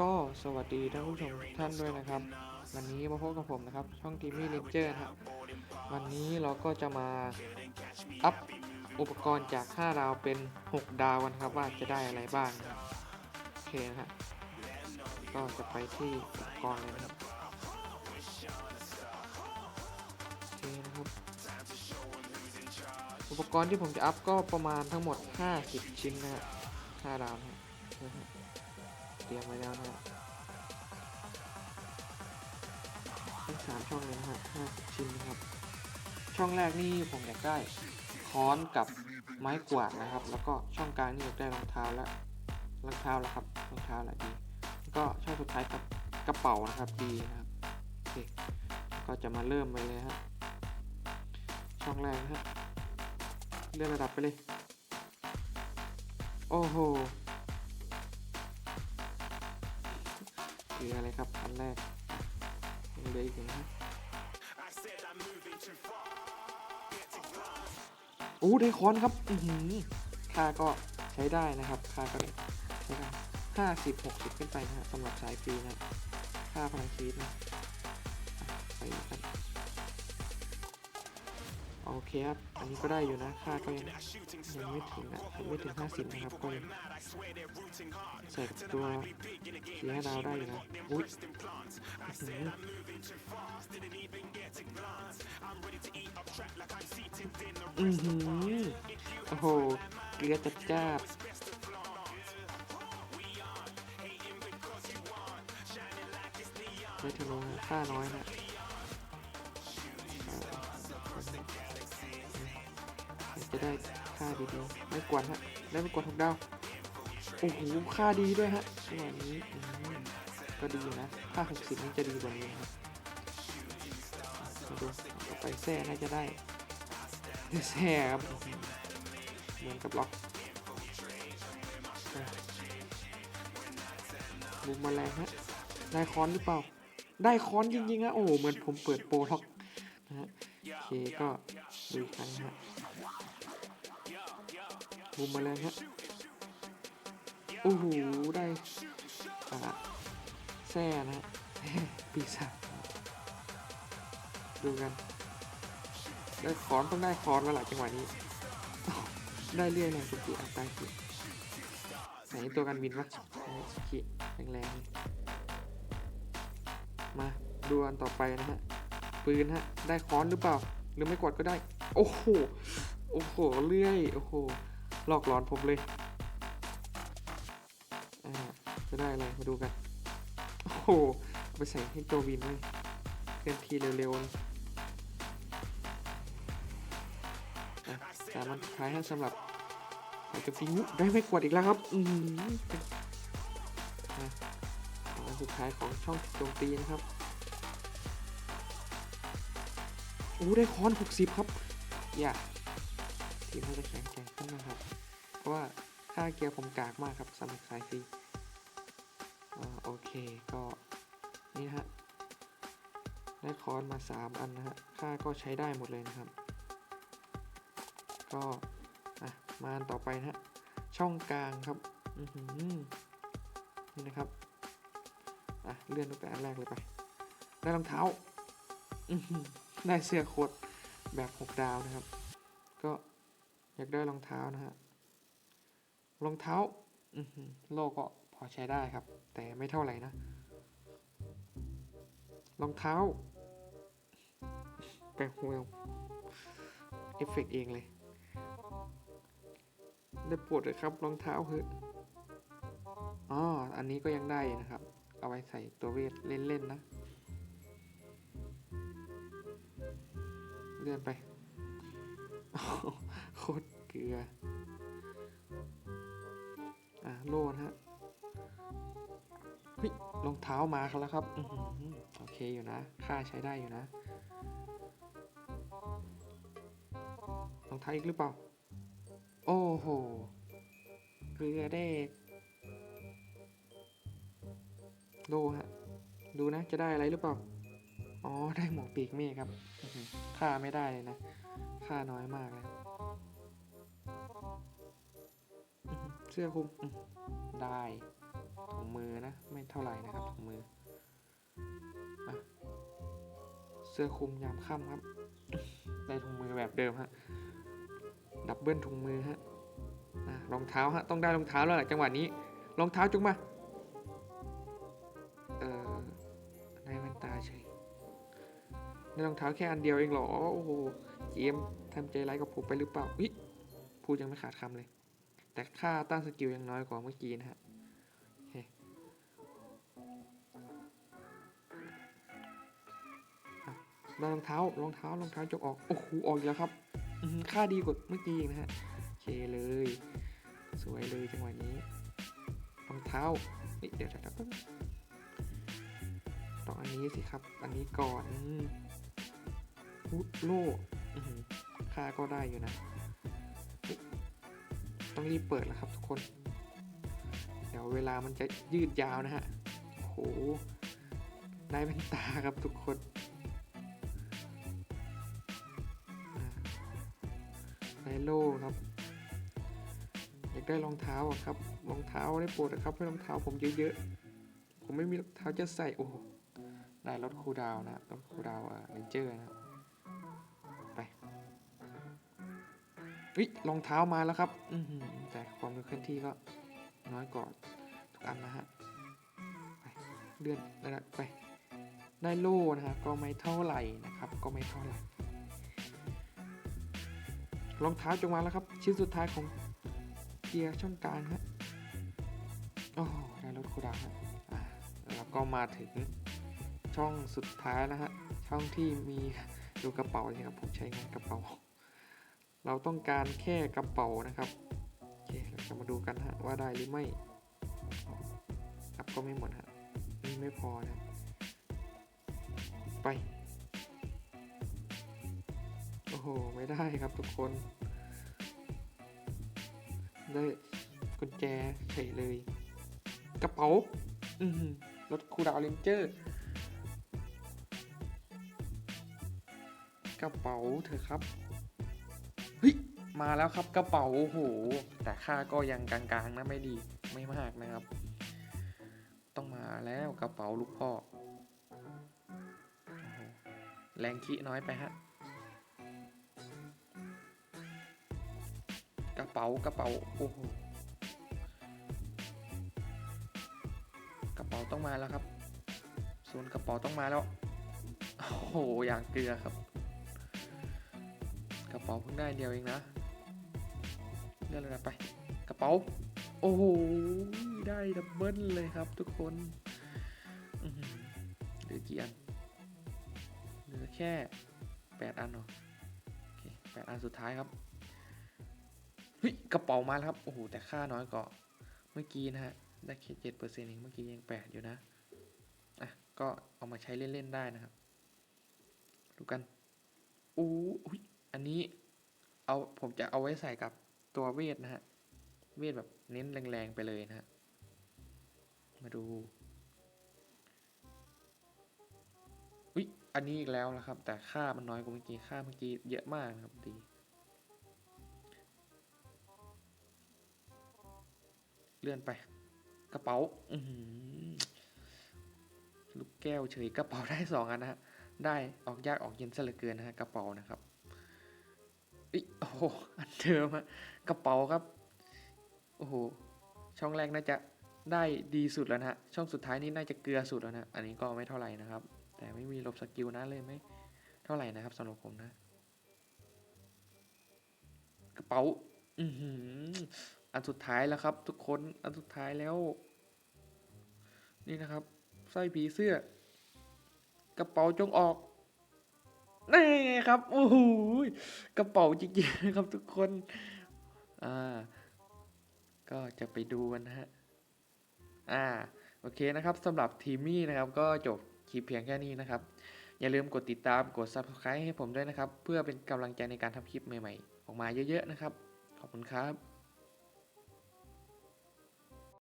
ก็สวัสดีท่านผู้ชมทุกท่านด้วยนะครับ วันนี้มาพบกับผมนะครับ ช่องทีมี่เลนเจอร์ครับวันนี้เราก็จะมาอัพอุปกรณ์จาก 5 ดาวเป็น 6 ดาวกันครับว่าจะได้อะไรบ้างโอเคนะฮะก็จะไปที่อุปกรณ์เลยนะครับโอเคนะครับ อุปกรณ์ที่ผมจะอัพก็ประมาณทั้งหมด 50 ชิ้นนะฮะ5ดาวนะ เตรียมไว้แล้วนะฮะทั้งสามช่องเลยนะฮะ50ชิ้นนะครับ ช่องแรกนี่ผมอยากได้ค้อนกับไม้กวาดนะครับ แล้วก็ช่องกลางนี่อยากได้รองเท้าและรองเท้าแล้วครับรองเท้าแหละดีแล้วก็ช่องสุดท้ายกับกระเป๋านะครับดีนะครับโอเคก็จะมาเริ่มไปเลยฮะช่องแรกนะฮะเลื่อนระดับไปเลย โอ้โห คืออะไรครับอันแรกยังเหลืออีกนะฮะโอ้ได้ค้อนครับอือหือค่าก็ใช้ได้นะครับค่าก็ใช้ได้ห้าสิบหกสิบขึ้นไปนะฮะสำหรับสายฟรีนะค่าพลังชีวิตนะไปอีกครับ โอเคครับ อันนี้ก็ได้อยู่นะ ค่าก็ยังยังไม่ถึงนะยังไม่ถึงห้าสิบนะครับ ก็ยังใส่ตัวสี่ห้ดาวได้อยู่นะอุ้ยอือหืออือหือโอ้โห เกลือจัดจ้าไม่ถึงลงค่าน้อยนะ ได้ค่าดีๆไม่กวนฮะได้ไม่กวนทุกดาวโอ้โหค่าดีด้วยฮะส่วนนี้ก็ดีอยู่นะค่า60นี่จะดีกว่านี้ครับมาดูเอไปแซ่น่าจะได้แซ่ครับเหมือนกับล็อกบุมแมลงฮะได้ค้อนหรือเปล่า ได้ค้อนจริงๆฮะโอ้โหเหมือนผมเปิดโปรล็อกนะฮะโอเคก็ดูกครั้งฮะ บุมแมลงฮะโอ้โหได้แซ่นะฮะปีศาจดูกัน ได้คอนต้องได้คอนแล้วหละจังหวะนี้ ได้เรื่อยเลยสุกิอะตายสิไหนตัวกันบินวะสุกิแรงๆ มาดูอันต่อไปนะฮะ ปืนฮะ ได้คอนหรือเปล่า หรือไม่กดก็ได้ โอ้โห โอ้โหเลื่อย โอ้โห ลอกหลอนผมเลยอ่าจะได้อะไรมาดูกัน โอ้โหเอาไปใส่ให้ตัววินเลยเคลื่อนที่เร็วๆนะสามอันสุดท้ายให้สำหรับใส่กระปิงได้ไม่กวดอีกแล้วครับ อืมอันสุดท้ายของช่องโจมตีนะครับโอ้ได้คอน 60 ครับ อย่า ทีมเขาจะแข็งแกร่งขึ้นนะครับ เพราะว่าค่าเกียร์ผมกากมากครับสำหรับสายฟรีโอเคก็นี่นะฮะได้คอนมา 3 อันนะฮะค่าก็ใช้ได้หมดเลยนะครับ ก็อะมาอันต่อไปนะฮะช่องกลางครับอือหือนี่นะครับอะเลื่อนตั้งแต่อันแรกเลยไป ได้รองเท้าอือหือได้เสื้อโค้ทแบบ 6 ดาวนะครับ ก็ อยากได้รองเท้านะฮะ รองเท้าโลก็พอใช้ได้ครับ แต่ไม่เท่าไหร่นะ รองเท้าแปลงหัวเอฟเฟกต์เองเลย ได้ปรดเลยครับรองเท้าเฮ้ยอ๋อ อันนี้ก็ยังได้นะครับ เอาไว้ใส่ตัวเวทเล่น ๆ นะ เลื่อนไป ตรเกลือ อะโลนะฮะเฮ้ยรองเท้ามาครับแล้วครับอืโอเคอยู่นะ ค่าใช้ได้อยู่นะรองเท้าอีกหรือเปล่า โอ้โห เกลือเด็กโลฮะ ดูนะ จะได้อะไรหรือเปล่า อ๋อ ได้หมวกปีกเมฆครับ ค่าไม่ได้เลยนะ ค่าน้อยมากเลย อื้อหือสื้อคลุมได้ถุงมือนะ ไม่เท่าไหร่นะครับถุงมืออเสื้อคลุมยามค่ำครับ ได้ถุงมือแบบเดิมฮะดับเบิลถุงมือฮะรองเท้าฮะต้องได้รองเท้าแล้วแหละจังหวะนี้รองเท้าจุงมาเออได้แว่นตาเฉยได้รองเท้าแค่อันเดียวเองเหรอโอ้โหเจมทำใจร้ายกับผมไปหรือเปล่าอิ พูดยังไม่ขาดคำเลย แต่ค่าต้านสกิลยังน้อยกว่าเมื่อกี้นะฮะโอเคอะได้รองเท้ารองเท้ารองเท้าจกออก โอ้โหออกอีกแล้วครับค่าดีกว่าเมื่อกี้นะฮะโอเคเลย สวยเลยจังหวะนี้รองเท้าเดี๋ยวเดี๋ยวต้องอันนี้สิครับ อันนี้ก่อนอืมอุ๊ยโล่ค่าก็ได้อยู่นะ ต้องรีบเปิดแล้วครับทุกคน เดี๋ยวเวลามันจะยืดยาวนะฮะโอ้หได้เป็นตาครับทุกคนได้โล่ครับ อยากได้รองเท้าครับ รองเท้าได้โปรดนะครับให้รองเท้าผมเยอะๆ ผมไม่มีรองเท้าจะใส่ โอ้โหได้รถคูดาวนะรถคูดาวอะเรนเจอร์นะ เฮ้ยรองเท้ามาแล้วครับ อืแต่ความเร็วเคลื่อนที่ก็น้อยกว่าทุกอันนะฮะไปเลื่อนแล้วไป ได้โล่นะฮะก็ไม่เท่าไหร่นะครับ ก็ไม่เท่าไหร่รองเท้าจงมาแล้วครับ ชิ้นสุดท้ายของเกียร์ช่องกลางฮะโอ้ได้รถคูดาวฮะอ่าแล้วก็มาถึงช่องสุดท้ายนะฮะช่องที่มีดูกระเป๋าสิครับผมใช้งานกระเป๋า เราต้องการแค่กระเป๋านะครับโอเคเราจะมาดูกันฮะว่าได้หรือไม่ครับก็ไม่หมดฮะนี่ไม่พอนะไปโอ้โหไม่ได้ครับทุกคน ได้กุญแจเฉยเลย กระเป๋า อืรถคูดาวเลนเจอร์กระเป๋าเถอะครับ มาแล้วครับกระเป๋าโอ้โหแต่ค่าก็ยังกลางๆนะไม่ดีไม่มากนะครับ ต้องมาแล้วกระเป๋าลูกพ่ออแรงขี้น้อยไปฮะกระเป๋ากระเป๋าโอ้โหกระเป๋าต้องมาแล้วครับศูนกระเป๋าต้องมาแล้วโอ้โหอย่างเกลือครับ กระเป๋าเพิ่งได้เดียวเองนะ เลื่อนเลยนะไป กระเป๋า โอ้โห ได้ดับเบิลเลยครับทุกคนเหลือกี่อันเหลือแค่แปดอันเนาะโอเคแปดอันสุดท้ายครับเฮ้ยกระเป๋ามาแล้วครับ โอ้โห แต่ค่าน้อยกว่าเมื่อกี้นะฮะ ได้แค่เจ็ดเปอร์เซ็นต์เองเมื่อกี้ยังแปดอยู่นะ อะ ก็เอามาใช้เล่น ๆ ได้นะครับ ดูกันโอ้อุ๊ยอันนี้ เอา ผมจะเอาไว้ใส่กับ ตัวเวทนะฮะ เวทแบบเน้นแรงๆไปเลยนะฮะ มาดูอุ๊ยอันนี้อีกแล้วนะครับ แต่ค่ามันน้อยกว่าเมื่อกี้ ค่าเมื่อกี้เยอะมากนะครับดี เลื่อนไป กระเป๋า อืลูกแก้วเฉยกระเป๋าได้สองอันนะฮะ ได้ออกยากออกเย็นซะเหลือเกินนะฮะกระเป๋านะครับ อิโอ้โหอันเดิมฮะกระเป๋าครับ โอ้โห ช่องแรกน่าจะได้ดีสุดแล้วนะฮะ ช่องสุดท้ายนี่น่าจะเกลือสุดแล้วนะ อันนี้ก็ไม่เท่าไหร่นะครับ แต่ไม่มีลบสกิลนะเลยไม่เท่าไหร่นะครับสำหรับผมนะ กระเป๋า อือหือ อันสุดท้ายแล้วครับ ทุกคน อันสุดท้ายแล้ว นี่นะครับสร้อยผีเสื้อ กระเป๋าจงออก นี่ครับโอ้โหกระเป๋าจริงๆนะครับทุกคนอ่าก็จะไปดูกันนะฮะอ่าโอเคนะครับสำหรับทีมมี่นะครับก็จบคลิปเพียงแค่นี้นะครับ อย่าลืมกดติดตามกด subscribe ให้ผมด้วยนะครับ เพื่อเป็นกำลังใจในการทำคลิปใหม่ๆ ออกมาเยอะๆนะครับ ขอบคุณครับ